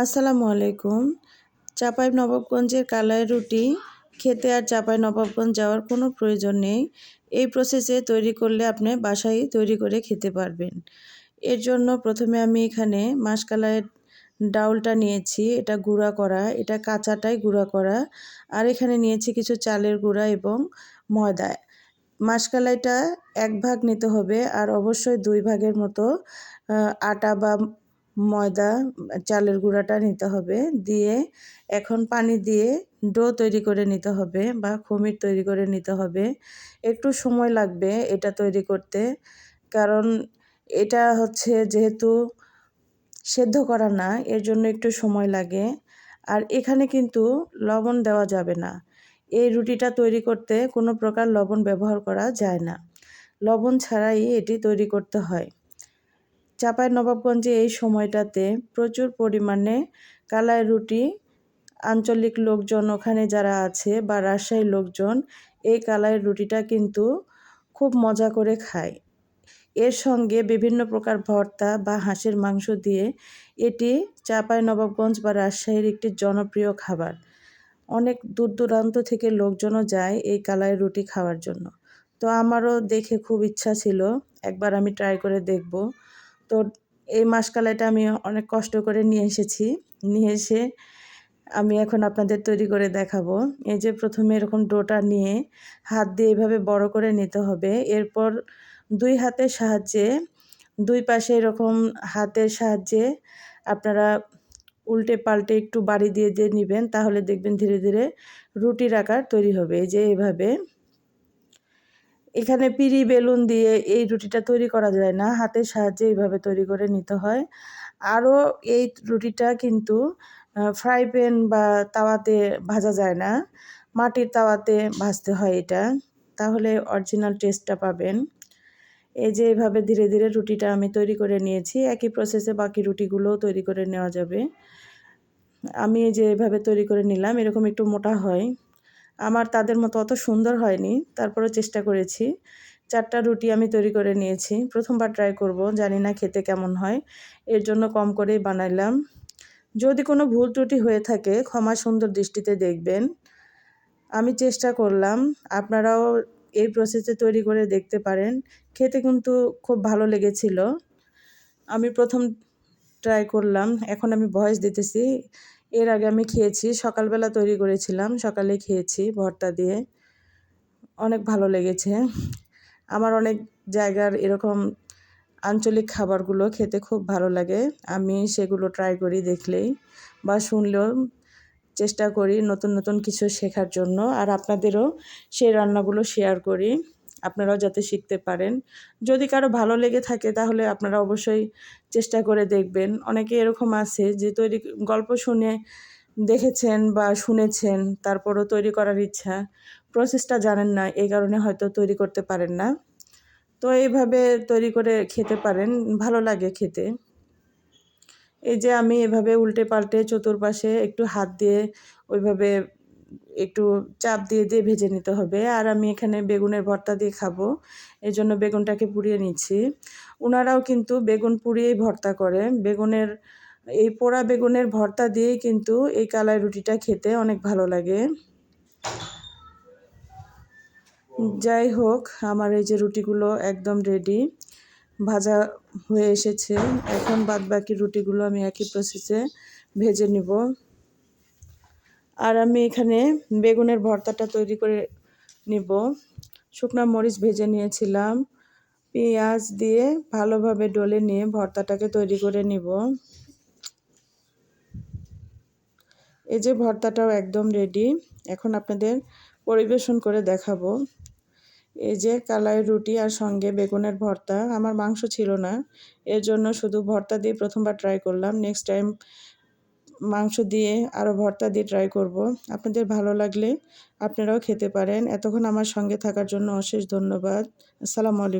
আসসালামু আলাইকুম। চাপাই নবাবগঞ্জের কালাই রুটি খেতে আর চাপাই নবাবগঞ্জ যাওয়ার কোনো প্রয়োজন নেই। এই প্রসেসে তৈরি করলে আপনি বাসায় তৈরি করে খেতে পারবেন। এর জন্য প্রথমে আমি এখানে মাসকালাইয়ের ডাউলটা নিয়েছি, এটা গুঁড়া করা, এটা কাঁচাটাই গুঁড়া করা, আর এখানে নিয়েছি কিছু চালের গুঁড়া এবং ময়দা। মাসকালাইটা এক ভাগ নিতে হবে আর অবশ্যই দুই ভাগের মতো আটা বা ময়দা, চালের গুঁড়াটা নিতে হবে। দিয়ে এখন পানি দিয়ে ডো তৈরি করে নিতে হবে বা খমির তৈরি করে নিতে হবে। একটু সময় লাগবে এটা তৈরি করতে। কারণ এটা হচ্ছে যেহেতু সেদ্ধ করা না, এর জন্য একটু সময় লাগে। আর এখানে কিন্তু লবণ দেওয়া যাবে না। এই রুটিটা তৈরি করতে কোনো প্রকার লবণ ব্যবহার করা যায় না। লবণ ছাড়াই এটি তৈরি করতে হয়। চাপাই নবাবগঞ্জে এই সময়টাতে প্রচুর পরিমাণে কালাই রুটি, আঞ্চলিক লোকজন ওখানে যারা আছে বা রাজশাহীর লোকজন এই কালাই রুটিটা কিন্তু খুব মজা করে খায়। এর সঙ্গে বিভিন্ন প্রকার ভর্তা বা হাঁসের মাংস দিয়ে এটি চাপাই নবাবগঞ্জ বা রাজশাহীর একটি জনপ্রিয় খাবার। অনেক দূর দূরান্ত থেকে লোকজনও যায় এই কালাই রুটি খাওয়ার জন্য। তো আমারও দেখে খুব ইচ্ছা ছিল, একবার আমি ট্রাই করে দেখব। তো এই মাসকালাইটা আমি অনেক কষ্ট করে নিয়ে এসেছি। নিয়ে এসে আমি এখন আপনাদের তৈরি করে দেখাবো। এই যে প্রথমে এরকম ডোটা নিয়ে হাত দিয়ে এভাবে বড় করে নিতে হবে। এরপর দুই হাতের সাহায্যে, দুই পাশে এরকম হাতের সাহায্যে আপনারা উল্টে পাল্টে একটু বাড়ি দিয়ে দিয়ে নেবেন, তাহলে দেখবেন ধীরে ধীরে রুটির আকার তৈরি হবে। এই যে এভাবে এখানে পিড়ি, বেলুন দিয়ে এই রুটিটা তৈরি করা যায় না। হাতের সাহায্যে এইভাবে তৈরি করে নিতে হয়। আরও এই রুটিটা কিন্তু ফ্রাই প্যান বা তাওয়াতে ভাজা যায় না। মাটির তাওয়াতে ভাজতে হয় এটা। তাহলে অরিজিনাল টেস্টটা পাবেন। এই যে এইভাবে ধীরে ধীরে রুটিটা আমি তৈরি করে নিয়েছি। একই প্রসেসে বাকি রুটিগুলোও তৈরি করে নেওয়া যাবে। আমি এই যে এভাবে তৈরি করে নিলাম, এরকম একটু মোটা হয়। আমার তাদের মতো অত সুন্দর হয়নি, তারপরেও চেষ্টা করেছি। চারটা রুটি আমি তৈরি করে নিয়েছি। প্রথমবার ট্রাই করব, জানি না খেতে কেমন হয়। এর জন্য কম করেই বানাইলাম। যদি কোনো ভুল ত্রুটি হয়ে থাকে, ক্ষমা সুন্দর দৃষ্টিতে দেখবেন। আমি চেষ্টা করলাম, আপনারাও এই প্রসেসে তৈরি করে দেখতে পারেন। খেতে কিন্তু খুব ভালো লেগেছিল। আমি প্রথম ট্রাই করলাম, এখন আমি ভয়েস দিতেছি। এর আগে আমি খেয়েছি, সকালবেলা তৈরি করেছিলাম, সকালে খেয়েছি ভর্তা দিয়ে। অনেক ভালো লেগেছে। আমার অনেক জায়গার এরকম আঞ্চলিক খাবারগুলো খেতে খুব ভালো লাগে। আমি সেগুলো ট্রাই করি দেখলেই বা শুনলেও চেষ্টা করি নতুন নতুন কিছু শেখার জন্য। আর আপনাদেরও সেই রান্নাগুলো শেয়ার করি। আপনারাও যাতে শিখতে পারেন। যদি কারও ভালো লেগে থাকে তাহলে আপনারা অবশ্যই চেষ্টা করে দেখবেন। অনেকে এরকম আছে যে তৈরি গল্প শুনে দেখেছেন বা শুনেছেন, তারপরও তৈরি করার ইচ্ছা প্রসেসটা জানেন না, এই কারণে হয়তো তৈরি করতে পারেন না। তো এইভাবে তৈরি করে খেতে পারেন, ভালো লাগে খেতে। এই যে আমি এভাবে উল্টে পাল্টে চতুর্পাশে একটু হাত দিয়ে ওইভাবে একটু চাপ দিয়ে দিয়ে ভেজে নিতে হবে। আর আমি এখানে বেগুনের ভর্তা দিয়ে খাব। এই জন্য বেগুনটাকে পুড়িয়ে নিচ্ছি। ওনারাও কিন্তু বেগুন পুড়িয়েই ভর্তা করে। বেগুনের, এই পোড়া বেগুনের ভর্তা দিয়েই কিন্তু এই কালাই রুটিটা খেতে অনেক ভালো লাগে। যাই হোক, আমার এই যে রুটিগুলো একদম রেডি। ভাজা হয়ে এসেছে। এখন বাদ বাকি রুটিগুলো আমি একই প্রসেসে ভেজে নিব। আর আমি এখানে বেগুনের ভর্তাটা তৈরি করে নিব। শুকনো মরিচ ভেজে নিয়েছিলাম। পেঁয়াজ দিয়ে ভালোভাবে ডলে নিয়ে ভর্তাটাকে তৈরি করে নিব। এই যে ভর্তাটাও একদম রেডি। এখন আপনাদের পরিবেশন করে দেখাবো। এই যে কালাই রুটি আর সঙ্গে বেগুনের ভর্তা। আমার মাংস ছিল না, এর জন্য শুধু ভর্তা দিয়ে প্রথমবার ট্রাই করলাম। নেক্সট টাইম মাংস দিয়ে আরও ভর্তা দিয়ে ট্রাই করব। আপনাদের ভালো লাগলে আপনারাও খেতে পারেন। এতক্ষণ আমার সঙ্গে থাকার জন্য অশেষ ধন্যবাদ। আসসালামু আলাইকুম।